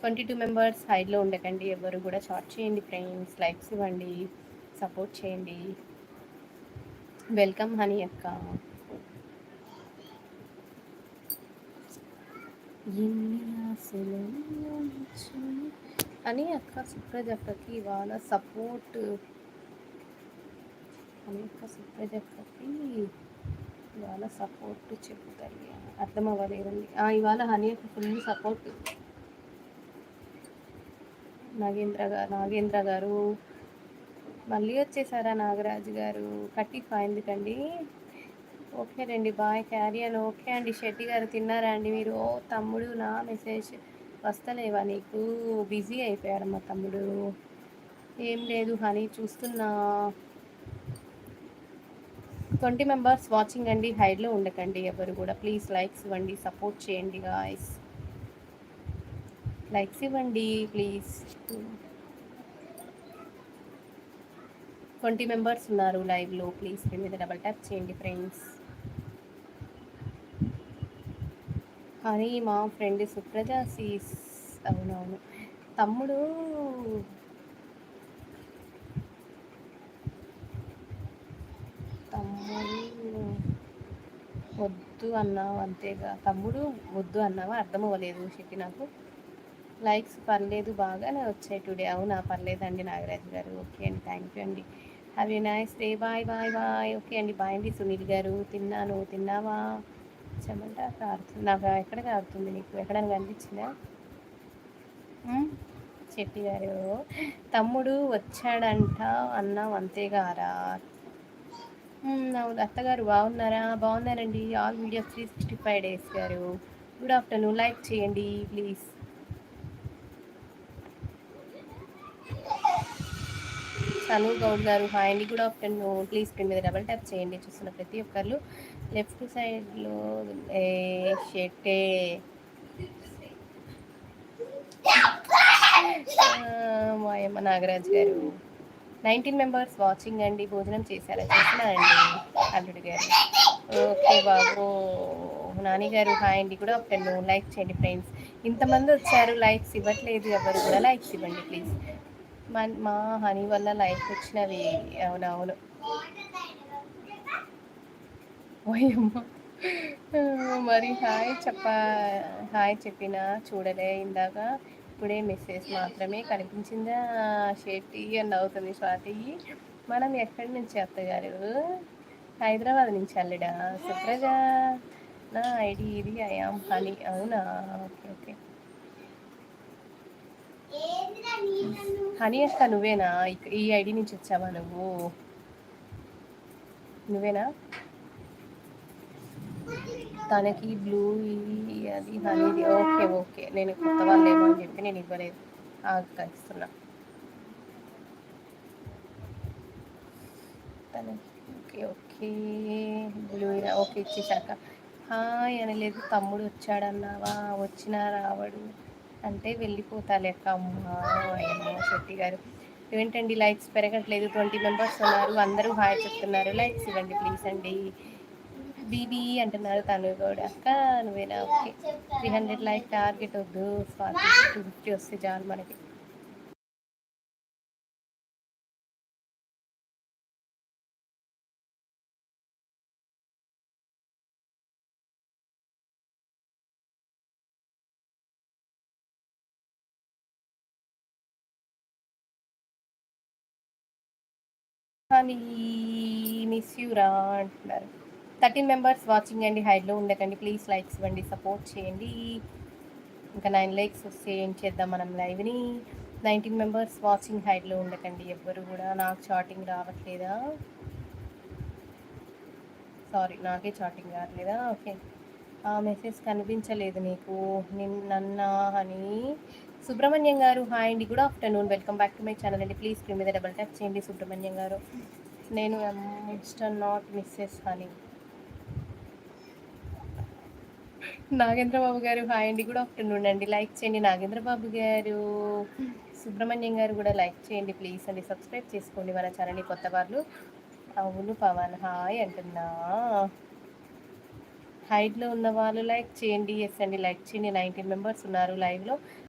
Twenty two members హైడ్లో ఉండకండి ఎవరు కూడా షార్ట్ చేయండి ఫ్రెండ్స్ లైక్స్ ఇవ్వండి సపోర్ట్ చేయండి. వెల్కమ్ హనీ అక్క. అని అక్క సుప్రజ్ అక్కకి ఇవాళ సపోర్ట్. అని అక్క సుప్రజ్ అక్కకి ఇవాళ సపోర్ట్ చెప్తారు. అర్థం అవ్వలేదండి ఇవాళ హనీ అక్క ఫుల్ సపోర్ట్. నాగేంద్ర గారు నాగేంద్ర గారు. మళ్ళీ వచ్చేసారా నాగరాజు గారు. కట్టి ఎందుకండి? ఓకే రండి బాయ్ క్యారీ అని ఓకే అండి. షెట్టి గారు తిన్నారా అండి మీరు? తమ్ముడు నా మెసేజ్ వస్తలేవా నీకు? బిజీ అయిపోయారు మా తమ్ముడు. ఏం లేదు హనీ చూస్తున్నా. ట్వంటీ మెంబర్స్ వాచింగ్ అండి. హైడ్లో ఉండకండి ఎవరు కూడా. ప్లీజ్ లైక్స్ ఇవ్వండి సపోర్ట్ చేయండి గాయస్ లైక్స్ ఇవ్వండి ప్లీజ్. ట్వంటీ మెంబర్స్ ఉన్నారు లైవ్లో ప్లీజ్. స్క్రీన్ మీద డబల్ ట్యాప్ చేయండి ఫ్రెండ్స్. కానీ మా ఫ్రెండ్ సుప్రజ సీస్ అవునవును. తమ్ముడు తమ్ముడు వద్దు అన్నావు అంతేగా. తమ్ముడు వద్దు అన్నావా? అర్థం అవ్వలేదు శెట్టి నాకు. లైక్స్ పర్లేదు బాగానే వచ్చాయి టుడే. అవునా? పర్లేదండి నాగరాజు గారు. ఓకే అండి థ్యాంక్ యూ అండి. Have you nice day bye bye bye okay అండి బాయ్ అండి సునీల్ గారు. తిన్నాను తిన్నావా? చెమంట కారుతుంది నాకు ఎక్కడ కారుతుంది నీకు? ఎక్కడైనా కనిపించిందా? చెట్టి గారు. తమ్ముడు వచ్చాడంట అన్నా అంతేగారా అవును అత్తగారు బాగున్నారా? బాగున్నారండి. All video three sixty five days గారు. గుడ్ ఆఫ్టర్నూన్ లైక్ చేయండి ప్లీజ్ సను గౌడ్ గారు హాయ్ అండి గుడ్ ఆఫ్టర్నూన్ ప్లీజ్ స్క్రీన్ మీద డబల్ ట్యాప్ చేయండి. చూస్తున్న ప్రతి ఒక్కరు లెఫ్ట్ సైడ్లో షెట్టే. మాయమ్మ నాగరాజ్ గారు. నైన్టీన్ మెంబర్స్ వాచింగ్ అండి భోజనం చేశారా? చేసినారండి అల్లుడు గారు. ఓకే బాబు. నాని గారు హాయ్ అండి కూడా ఆఫ్టర్నూన్ లైక్ చేయండి ఫ్రెండ్స్. ఇంతమంది వచ్చారు లైక్స్ ఇవ్వట్లేదు ఎవరు కూడా లైక్స్ ఇవ్వండి ప్లీజ్. మా హనీ వల్ల లైఫ్ వచ్చినవి అవునవును మరి హాయ్ చెప్ప హాయ్ చెప్పిన చూడలే ఇందాక. ఇప్పుడే మెసేజ్ మాత్రమే కనిపించిందా షెట్టి అని అవుతుంది స్వాతి. మనం ఎక్కడి నుంచి అత్తగారు? హైదరాబాద్ నుంచి అల్లుడా? సుప్రజ? నా ఐడి ఇది ఐ ఆమ్ హనీ అవునా? Okay okay. హనీ అక్క నువ్వేనా? ఈ ఐడి నుంచి వచ్చావా నువ్వు? నువ్వేనా? తనకి బ్లూ అది హనీది ఓకే ఓకే. నేను కొత్త వాళ్ళు ఏమో అని చెప్పి నేను ఇవ్వలేదు. అక్క ఇస్తున్నా. తనకి ఓకే ఓకే. బ్లూ ఓకే ఇచ్చేసాక హాయ్ అనలేదు తమ్ముడు వచ్చాడన్నావా? వచ్చినా రావడు. అంటే వెళ్ళిపోతాలే అక్క శెట్టి గారు. ఏంటండి లైక్స్ పెరగట్లేదు ట్వంటీ మెంబర్స్ ఉన్నారు అందరూ హాయ్ చెప్తున్నారు. లైక్స్ ఇవ్వండి ప్లీజ్ అండి. బీబీ అంటున్నారు తను కూడా. అక్క నువ్వేనా? Okay three hundred like target వద్దు. ఫార్టీ టూ ఫిఫ్టీ వస్తే చాలు మనకి. హనీ మిస్ యూ రా అంటున్నారు. థర్టీన్ మెంబర్స్ వాచింగ్ అండి హైడ్లో ఉండకండి ప్లీజ్ లైక్స్ ఇవ్వండి సపోర్ట్ చేయండి. ఇంకా నైన్ లైక్స్ వస్తే ఏం చేద్దాం మనం లైవ్ని? నైన్టీన్ మెంబర్స్ వాచింగ్ హైడ్లో ఉండకండి ఎవ్వరు కూడా. నాకు చాటింగ్ రావట్లేదా? సారీ నాకే చాటింగ్ రావట్లేదా? ఓకే ఆ మెసేజ్ కనిపించలేదు నీకు. నిన్న అని సుబ్రహ్మణ్యం గారు హాయ్ అండి. Good afternoon welcome back to my channel అండి. ప్లీజ్ స్క్రీన్ మీద డబల్ ట్యాప్ చేయండి సుబ్రహ్మణ్యం గారు. నేను insta not Mrs Honey Nagendrababu garu hi అండి. గుడ్ ఆఫ్టర్నూన్ అండి. లైక్ చేయండి. నాగేంద్రబాబు గారు సుబ్రహ్మణ్యం గారు కూడా లైక్ చేయండి ప్లీజ్ అండి. సబ్స్క్రైబ్ చేసుకోండి మన ఛానల్ని కొత్త వాళ్ళు. అవును పవన్ హాయ్ అంటున్నా. హైట్లో ఉన్న వాళ్ళు లైక్ చేయండి. ఎస్ అండి. లైక్ చేయండి. నైన్టీన్ మెంబర్స్ ఉన్నారు లైవ్లో